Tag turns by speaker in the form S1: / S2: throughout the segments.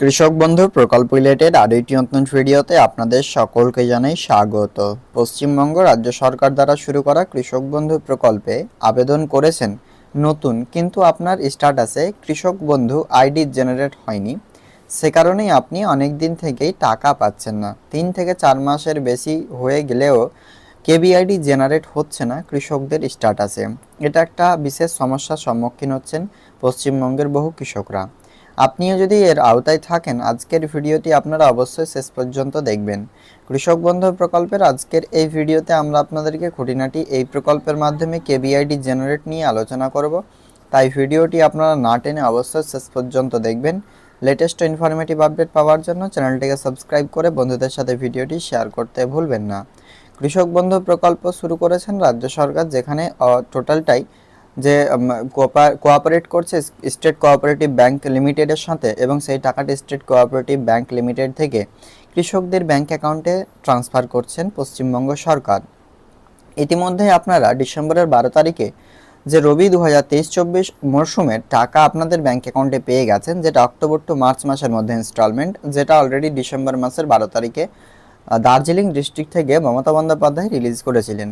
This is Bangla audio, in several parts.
S1: কৃষক বন্ধু, প্রকল্প রিলেটেড আরও একটি নতুন ভিডিওতে আপনাদের সকলকে জানাই স্বাগত। পশ্চিমবঙ্গ রাজ্য সরকার দ্বারা শুরু করা কৃষক বন্ধু প্রকল্পে আবেদন করেছেন নতুন কিন্তু আপনার স্ট্যাটাসে কৃষক বন্ধু আইডি জেনারেট হয়নি। সে কারণেই আপনি অনেক দিন থেকেই টাকা পাচ্ছেন না। তিন থেকে চার মাসের বেশি হয়ে গেলেও কেবিআইডি জেনারেট হচ্ছে না কৃষকদের স্ট্যাটাসে। এটা একটা বিশেষ সমস্যার সম্মুখীন হচ্ছেন পশ্চিমবঙ্গের বহু কৃষকরা। আপনিও যদি এর আওতায় থাকেন, আজকের ভিডিওটি আপনারা অবশ্যই শেষ পর্যন্ত দেখবেন। কৃষক বন্ধু প্রকল্পের আজকের এই ভিডিওতে আমরা আপনাদেরকে খুঁটিনাটি এই প্রকল্পের মাধ্যমে কেবিআইডি জেনারেট নিয়ে আলোচনা করব। তাই ভিডিওটি আপনারা না টেনে অবশ্যই শেষ পর্যন্ত দেখবেন। লেটেস্ট ইনফরমেটিভ আপডেট পাওয়ার জন্য চ্যানেলটিকে সাবস্ক্রাইব করে বন্ধুদের সাথে ভিডিওটি শেয়ার করতে ভুলবেন না। কৃষক বন্ধু প্রকল্প শুরু করেছেন রাজ্য সরকার, যেখানে টোটালটাই যে কোঅপারেট করছে স্টেট কোঅপারেটিভ ব্যাংক লিমিটেডের সাথে এবং সেই টাকাটি স্টেট কোঅপারেটিভ ব্যাংক লিমিটেড থেকে কৃষকদের ব্যাংক অ্যাকাউন্টে ট্রান্সফার করছেন পশ্চিমবঙ্গ সরকার। ইতিমধ্যে আপনারা ডিসেম্বরের বারো তারিখে যে রবি দু হাজার তেইশ চব্বিশ মরশুমের টাকা আপনাদের ব্যাংক অ্যাকাউন্টে পেয়ে গেছেন, যেটা অক্টোবর টু মার্চ মাসের মধ্যে ইনস্টলমেন্ট, যেটা অলরেডি ডিসেম্বর মাসের বারো তারিখে দার্জিলিং ডিস্ট্রিক্ট থেকে মমতা বন্দ্যোপাধ্যায় রিলিজ করেছিলেন।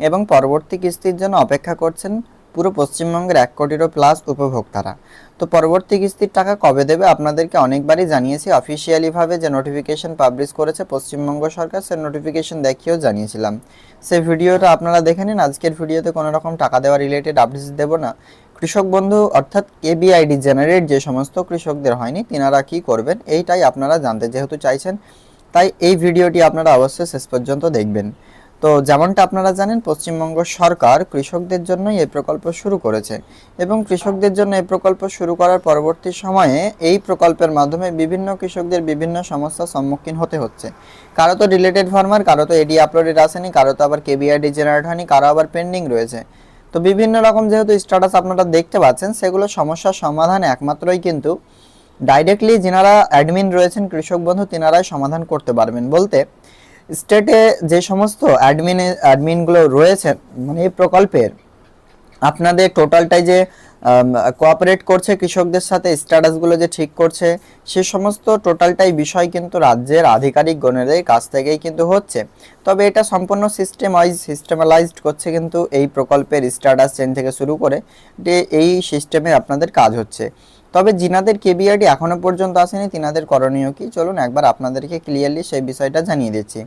S1: এবং পরবর্তী কিস্তির জন্য অপেক্ষা করছেন পুরো পশ্চিমবঙ্গের এক কোটিরও প্লাস উপভোক্তারা। তো পরবর্তী কিস্তির টাকা কবে দেবে আপনাদেরকে অনেকবারই জানিয়েছি। অফিসিয়ালিভাবে যে নোটিফিকেশন পাবলিশ করেছে পশ্চিমবঙ্গ সরকার সে নোটিফিকেশন দেখিয়েও জানিয়েছিলাম। সেই ভিডিওটা আপনারা দেখে নিন। আজকের ভিডিওতে কোনো রকম টাকা দেওয়া রিলেটেড আপডেটস দেবো না। কৃষক বন্ধু অর্থাৎ কেবিআইডি জেনারেট যে সমস্ত কৃষকদের হয়নি, তিনারা কি করবেন এইটাই আপনারা জানতে যেহেতু চাইছেন, তাই এই ভিডিওটি আপনারা অবশ্যই শেষ পর্যন্ত দেখবেন। তো যেমনটা আপনারা জানেন, পশ্চিমবঙ্গ সরকার কৃষকদের জন্যই এই প্রকল্প শুরু করেছে এবং কৃষকদের জন্য এই প্রকল্প শুরু করার পরবর্তী সময়ে এই প্রকল্পের মাধ্যমে বিভিন্ন কৃষকদের বিভিন্ন সমস্যার সম্মুখীন হতে হচ্ছে। কারও তো রিলেটেড ফার্মার কারও তো এডি আপলোডেড আসেনি, কারও তো আবার কেবিআইডি জেনারেট হয়নি, কারও আবার পেন্ডিং রয়েছে। তো বিভিন্ন রকম যেহেতু স্ট্যাটাস আপনারা দেখতে পাচ্ছেন, সেগুলো সমস্যার সমাধান একমাত্রই কিন্তু ডাইরেক্টলি যিনারা অ্যাডমিন রয়েছেন, কৃষক বন্ধু, তিনারাই সমাধান করতে পারবেন। বলতে স্টেটে যে সমস্ত অ্যাডমিনে অ্যাডমিনগুলো রয়েছেন মানে এই প্রকল্পের, আপনাদের টোটালটাই যে কোঅপারেট করছে কৃষকদের সাথে স্ট্যাটাসগুলো যে ঠিক করছে, সে সমস্ত টোটালটাই বিষয় কিন্তু রাজ্যের আধিকারিক গণেদের কাছ থেকেই কিন্তু হচ্ছে। তবে এটা সম্পূর্ণ সিস্টেম ওয়াইজ সিস্টেমালাইজড করছে কিন্তু এই প্রকল্পের স্ট্যাটাস চেন থেকে শুরু করে, যে এই সিস্টেমে আপনাদের কাজ হচ্ছে। তবে জিনাদের কেবিআইডি এখনও পর্যন্ত আসেনি, তিনাদের করণীয় কি? চলুন একবার আপনাদেরকে ক্লিয়ারলি সেই বিষয়টা জানিয়ে দিচ্ছি।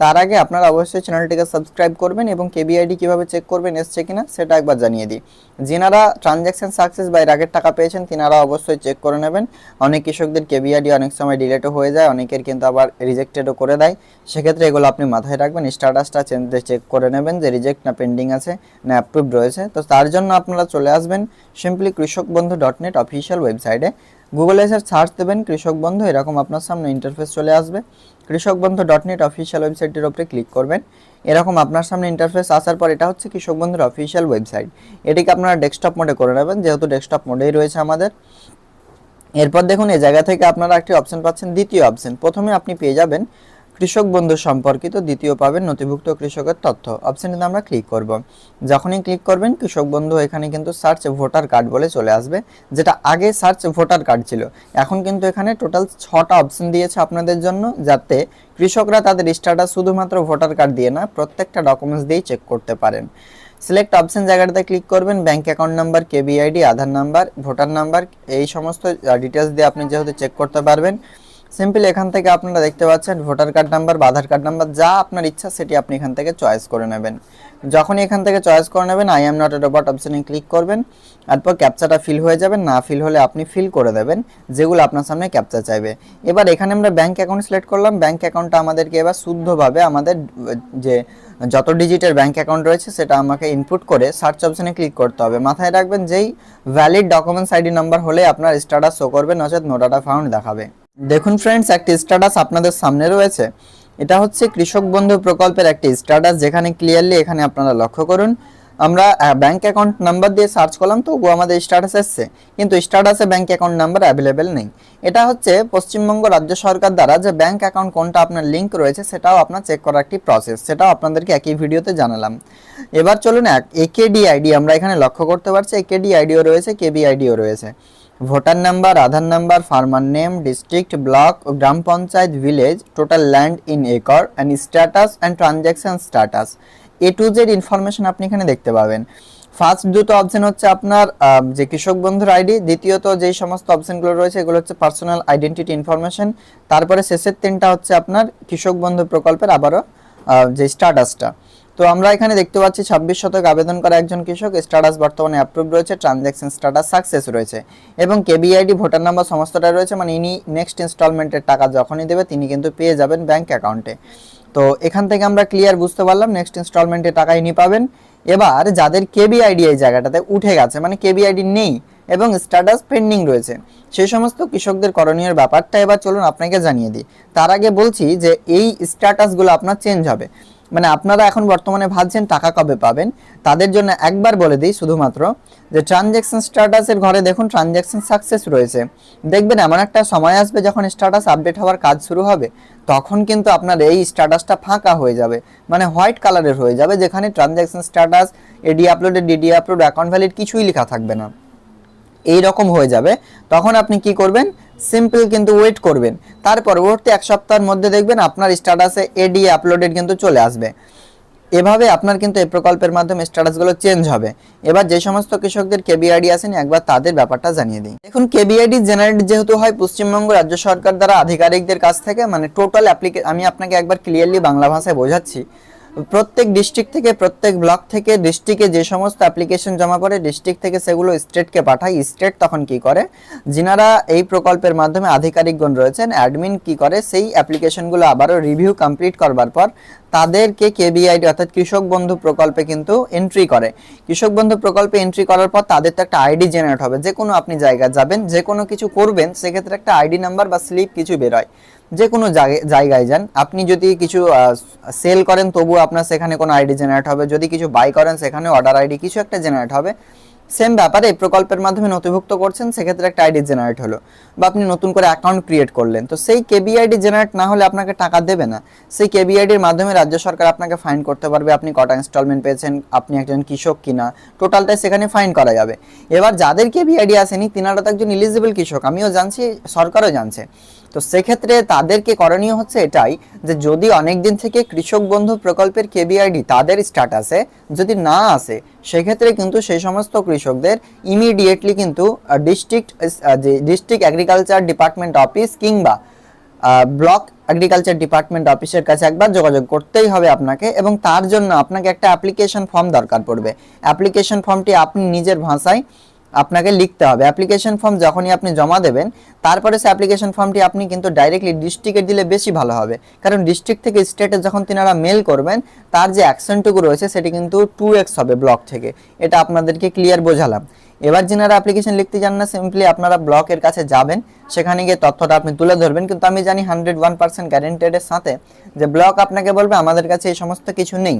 S1: তার আগে আপনারা অবশ্যই চ্যানেলটিকে সাবস্ক্রাইব করবেন এবং কেবিআইডি কীভাবে চেক করবেন, এসছে কিনা সেটা একবার জানিয়ে দিই। যিনারা ট্রানজ্যাকশন সাকসেস বা এর আগের টাকা পেয়েছেন, তিনারা অবশ্যই চেক করে নেবেন। অনেক কৃষকদের কেবিআইডি অনেক সময় ডিলেটও হয়ে যায়, অনেকের কিন্তু আবার রিজেক্টেডও করে দেয়। সেক্ষেত্রে এগুলো আপনি মাথায় রাখবেন স্ট্যাটাসটা চেক করে নেবেন যে রিজেক্ট না পেন্ডিং আছে, না অ্যাপ্রুভড রয়েছে। তো তার জন্য আপনারা চলে আসবেন সিম্পলি কৃষক বন্ধু ডট নেট অফিসিয়াল ওয়েবসাইটে গুগলে এসে সার্চ দেবেন কৃষক বন্ধু, এরকম আপনার সামনে ইন্টারফেস চলে আসবে। কৃষক বন্ধু ডট নেট অফিসিয়াল ওয়েবসাইটের ওপরে ক্লিক করবেন। এরকম আপনার সামনে ইন্টারফেস আসার পর এটা হচ্ছে কৃষক বন্ধুর অফিসিয়াল ওয়েবসাইট এটিকে আপনারা ডেস্কটপ মোডে করে নেবেন, যেহেতু ডেস্কটপ মোডেই রয়েছে আমাদের। এরপর দেখুন এই জায়গা থেকে আপনারা একটি অপশন পাচ্ছেন, দ্বিতীয় অপশন প্রথমে আপনি পেয়ে যাবেন কৃষক বন্ধু সম্পর্কিত দ্বিতীয় পাবেন নথিভুক্ত কৃষকের তথ্য। অপশানটিতে আমরা ক্লিক করব। যখনই ক্লিক করবেন, কৃষক বন্ধু এখানে কিন্তু সার্চ ভোটার কার্ড বলে চলে আসবে, যেটা আগে সার্চ ভোটার কার্ড ছিল। এখন কিন্তু এখানে টোটাল ছটা অপশন দিয়েছে আপনাদের জন্য, যাতে কৃষকরা তাদের স্ট্যাটাস শুধুমাত্র ভোটার কার্ড দিয়ে না, প্রত্যেকটা ডকুমেন্টস দিয়েই চেক করতে পারেন। সিলেক্ট অপশন জায়গাটাতে ক্লিক করবেন bank account number KBID Aadhaar number voter number এই সমস্ত ডিটেলস দিয়ে আপনি যেহেতু চেক করতে পারবেন। সিম্পল এখান থেকে আপনারা দেখতে পাচ্ছেন ভোটার কার্ড নাম্বার বা আধার কার্ড নাম্বার যা আপনার ইচ্ছা সেটি আপনি এখান থেকে চয়েস করে নেবেন। যখনই এখান থেকে চয়েস করে নেবেন I am not a robot অপশনে ক্লিক করবেন। তারপর ক্যাপচাটা ফিল হয়ে যাবে, না ফিল হলে আপনি ফিল করে দেবেন, যেগুলো আপনার সামনে ক্যাপচা চাইবে। এবার এখানে আমরা ব্যাঙ্ক অ্যাকাউন্ট সিলেক্ট করলাম। ব্যাঙ্ক অ্যাকাউন্টটা আমাদেরকে এবার শুদ্ধভাবে আমাদের, যে যত ডিজিটের ব্যাঙ্ক অ্যাকাউন্ট রয়েছে, সেটা আমাকে ইনপুট করে সার্চ অপশানে ক্লিক করতে হবে। মাথায় রাখবেন, যেই ভ্যালিড ডকুমেন্টস আইডি নাম্বার হলে আপনার স্ট্যাটাস শো করবে, নচেত নো ডাটা ফাউন্ড দেখাবে। দেখুন ফ্রেন্ডস একটি স্ট্যাটাস আপনাদের সামনে রয়েছে। এটা হচ্ছে কৃষক বন্ধু প্রকল্পের একটি স্ট্যাটাস যেখানে ক্লিয়ারলি এখানে আপনারা লক্ষ্য করুন। আমরা ব্যাংক অ্যাকাউন্ট নাম্বার দিয়ে সার্চ করলাম তো আমাদের স্ট্যাটাস এসছে। কিন্তু স্ট্যাটাসে ব্যাংক অ্যাকাউন্ট নাম্বার অ্যাভেলেবেল নেই। এটা হচ্ছে পশ্চিমবঙ্গ রাজ্য সরকার দ্বারা যে ব্যাংক অ্যাকাউন্ট কোনটা আপনার লিঙ্ক রয়েছে, সেটাও আপনার চেক করার একটি প্রসেস সেটাও আপনাদেরকে একই ভিডিওতে জানালাম। এবার চলুন এক একেডি আইডি আমরা এখানে লক্ষ্য করতে পারছি একেডি আইডিও রয়েছে কেবি আইডিও রয়েছে। Voter number, Aadhaar number farmer name district block O gram panchayat village total land in acre and status and transaction status A to Z information আপনি এখানে দেখতে পাবেন। ফার্স্ট দুটো অপশন হচ্ছে আপনার যে কৃষক বন্ধুর আইডি দ্বিতীয়ত যেই সমস্ত অপশনগুলো রয়েছে, এগুলো হচ্ছে পার্সোনাল আইডেন্টিটি ইনফরমেশন তারপরে শেষের তিনটা হচ্ছে আপনার কৃষক বন্ধু প্রকল্পের আবারও যে স্ট্যাটাসটা তো আমরা এখানে দেখতে পাচ্ছি ছাব্বিশ শতক আবেদন করা একজন কৃষক, স্ট্যাটাস বর্তমানে অ্যাপ্রুভ রয়েছে ট্রানজ্যাকশন স্ট্যাটাস সাকসেস রয়েছে। এবং কেবিআইডি ভোটার নাম্বার সমস্তটা রয়েছে মানে ইনি নেক্সট ইনস্টলমেন্টের টাকা যখনই দেবে, তিনি কিন্তু পেয়ে যাবেন ব্যাংক অ্যাকাউন্টে তো এখান থেকে আমরা ক্লিয়ার বুঝতে পারলাম নেক্সট ইনস্টলমেন্টে টাকা ইনি পাবেন। এবার যাদের কেবিআইডি এই জায়গাটাতে উঠে গেছে মানে কেবিআইডি নেই এবং স্ট্যাটাস পেন্ডিং রয়েছে সেই সমস্ত কৃষকদের করণীয় ব্যাপারটা এবার চলুন আপনাকে জানিয়ে দিই। তার আগে বলছি যে এই স্ট্যাটাসগুলো আপনার চেঞ্জ হবে। মানে আপনারা এখন বর্তমানে ভাবছেন টাকা কবে পাবেন, তাদের জন্য একবার বলে দিই শুধুমাত্র যে ট্রানজ্যাকশন স্ট্যাটাসের ঘরে দেখুন ট্রানজ্যাকশন সাকসেস রয়েছে। দেখবেন এমন একটা সময় আসবে যখন স্ট্যাটাস আপডেট হওয়ার কাজ শুরু হবে, তখন কিন্তু আপনার এই স্ট্যাটাসটা ফাঁকা হয়ে যাবে মানে হোয়াইট কালারের হয়ে যাবে, যেখানে transaction status AD uploaded DD upload account valid কিছুই লেখা থাকবে না। এই রকম হয়ে যাবে, তখন আপনি কি করবেন? সিম্পল কিন্তু ওয়েট করবেন। তার পরবর্তী এক সপ্তাহের মধ্যে দেখবেন আপনার স্ট্যাটাসে এডি আপলোডেড কিন্তু চলে আসবে। এভাবে আপনার কিন্তু এই প্রকল্পের মাধ্যমে স্ট্যাটাসগুলো চেঞ্জ হবে। এবার যে সমস্ত কৃষকদের কেবিআইডি আসেনি, একবার তাদের ব্যাপারটা জানিয়ে দিই। দেখুন কেবিআইডি জেনারেট যেহেতু হয় পশ্চিমবঙ্গ রাজ্য সরকার দ্বারা আধিকারিকদের কাছ থেকে মানে টোটাল অ্যাপ্লিকে আমি আপনাকে একবার ক্লিয়ারলি বাংলা ভাষায় বোঝাচ্ছি। প্রত্যেক ডিস্ট্রিক্ট থেকে, প্রত্যেক ব্লক থেকে ডিস্ট্রিক্টে যে সমস্ত অ্যাপ্লিকেশন জমা করে ডিস্ট্রিক্ট থেকে সেগুলো স্টেটকে পাঠায়। স্টেট তখন কি করে? যিনারা এই প্রকল্পের মাধ্যমে আধিকারিকগণ রয়েছেন অ্যাডমিন কি করে? সেই অ্যাপ্লিকেশনগুলো আবারও রিভিউ কমপ্লিট করবার পর তাদেরকে কেবিআইডি অর্থাৎ কৃষক বন্ধু প্রকল্পে কিন্তু এন্ট্রি করে। কৃষক বন্ধু প্রকল্পে এন্ট্রি করার পর তাদের তো একটা আইডি জেনারেট হবে। যে কোনো আপনি জায়গায় যাবেন যে কোনো কিছু করবেন, সেক্ষেত্রে একটা আইডি নাম্বার বা স্লিপ কিছু বেরোয়। যে কোনো জায়গায়- যান। আপনি যদি কিছু সেল করেন তবু আপনার সেখানে কোনো আইডি জেনারেট হবে। যদি কিছু বাই করেন, সেখানে অর্ডার আইডি কিছু একটা জেনারেট হবে। সেম ব্যাপারে, এই প্রকল্পের মাধ্যমে নথিভুক্ত করছেন, সেক্ষেত্রে একটা আইডি জেনারেট হলো। বা আপনি নতুন করে অ্যাকাউন্ট ক্রিয়েট করলেন। তো সেই কেবিআইডি জেনারেট না হলে আপনাকে টাকা দেবে না। সেই কেবিআইডির মাধ্যমে রাজ্য সরকার আপনাকে ফাইন করতে পারবে। আপনি কটা ইনস্টলমেন্ট পেয়েছেন, আপনি একজন কৃষক কিনা। টোটালটাই সেখানে ফাইন করা যাবে। এবার যাদের কেবিআইডি আসেনি, তিনারা তো একজন ইলিজিবল কৃষক। আমিও জানছি, সরকারও জানছে। তো সেক্ষেত্রে তাদেরকে করণীয় হচ্ছে এটাই যে যদি অনেক দিন থেকে কৃষক বন্ধু প্রকল্পের কেবিআইডি তাদের স্ট্যাটাসে যদি না আসে সেক্ষেত্রে কিন্তু সেই সমস্ত কৃষকদের ইমিডিয়েটলি কিন্তু ডিস্ট্রিক্ট যে ডিস্ট্রিক্ট অ্যাগ্রিকালচার ডিপার্টমেন্ট অফিস কিংবা ব্লক অ্যাগ্রিকালচার ডিপার্টমেন্ট অফিসের কাছে একবার যোগাযোগ করতেই হবে আপনাকে এবং তার জন্য আপনাকে একটা অ্যাপ্লিকেশন ফর্ম দরকার পড়বে। অ্যাপ্লিকেশন ফর্মটি আপনি নিজের ভাষায় আপনাকে লিখতে হবে। অ্যাপ্লিকেশন ফর্ম যখনই আপনি জমা দেবেন, তারপরে সে অ্যাপ্লিকেশন ফর্মটি আপনি কিন্তু ডাইরেক্টলি ডিস্ট্রিক্টে দিলে বেশি ভালো হবে। কারণ ডিস্ট্রিক্ট থেকে স্টেটে যখন তিনারা মেল করবেন, তার যে অ্যাকশনটুকু রয়েছে, সেটি কিন্তু টু এক্স হবে ব্লক থেকে। এটা আপনাদেরকে ক্লিয়ার বোঝালাম। এবার যিনারা অ্যাপ্লিকেশন লিখতে চান না সিম্পলি আপনারা ব্লকের কাছে যাবেন। সেখানে গিয়ে তথ্যটা আপনি তুলে ধরবেন। কিন্তু আমি জানি হান্ড্রেড ওয়ান পার্সেন্ট গ্যারেন্টেডের সাথে যে ব্লক আপনাকে বলবে, আমাদের কাছে এই সমস্ত কিছু নেই।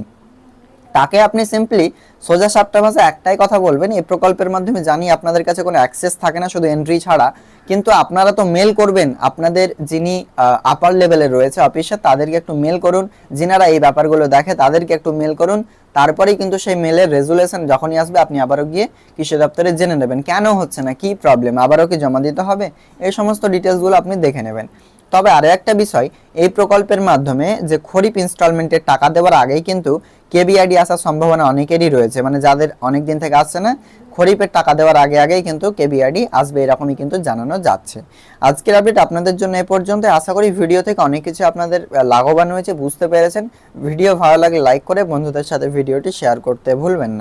S1: তাকে আপনি সিম্পলি সোজা সাপটা ভাষা একটাই কথা বলবেন, এই প্রকল্পের মাধ্যমে জানি আপনাদের কাছে কোনো অ্যাক্সেস থাকে না, শুধু এন্ট্রি ছাড়া। কিন্তু আপনারা তো মেল করবেন, আপনাদের যিনি আপার লেভেলে রয়েছে অফিসার তাদেরকে একটু মেল করুন, যিনারা এই ব্যাপারগুলো দেখে, তাদেরকে একটু মেল করুন। তারপরেই কিন্তু সেই মেলের রেজুলেশন যখনই আসবে, আপনি আবারও গিয়ে কৃষি দপ্তরে জেনে নেবেন। কেন হচ্ছে না? কি প্রবলেম আবারও কি জমা দিতে হবে? এই সমস্ত ডিটেলসগুলো আপনি দেখে নেবেন। তবে আরও একটা বিষয়, এই প্রকল্পের মাধ্যমে যে খরিফ ইনস্টলমেন্টের টাকা দেওয়ার আগেই কিন্তু কেবিআইডি আসার সম্ভাবনা অনেকেরই রয়েছে। মানে যাদের অনেক দিন থেকে আসছে না, খরিফের টাকা দেওয়ার আগে আগেই কিন্তু কেবিআইডি আসবে এরকমই কিন্তু জানানো যাচ্ছে। আজকের আপডেট আপনাদের জন্য এ পর্যন্ত। আশা করি ভিডিও থেকে অনেক কিছু আপনাদের লাভবান হয়েছে, বুঝতে পেরেছেন। ভিডিও ভালো লাগলে লাইক করে বন্ধুদের সাথে ভিডিওটি শেয়ার করতে ভুলবেন না।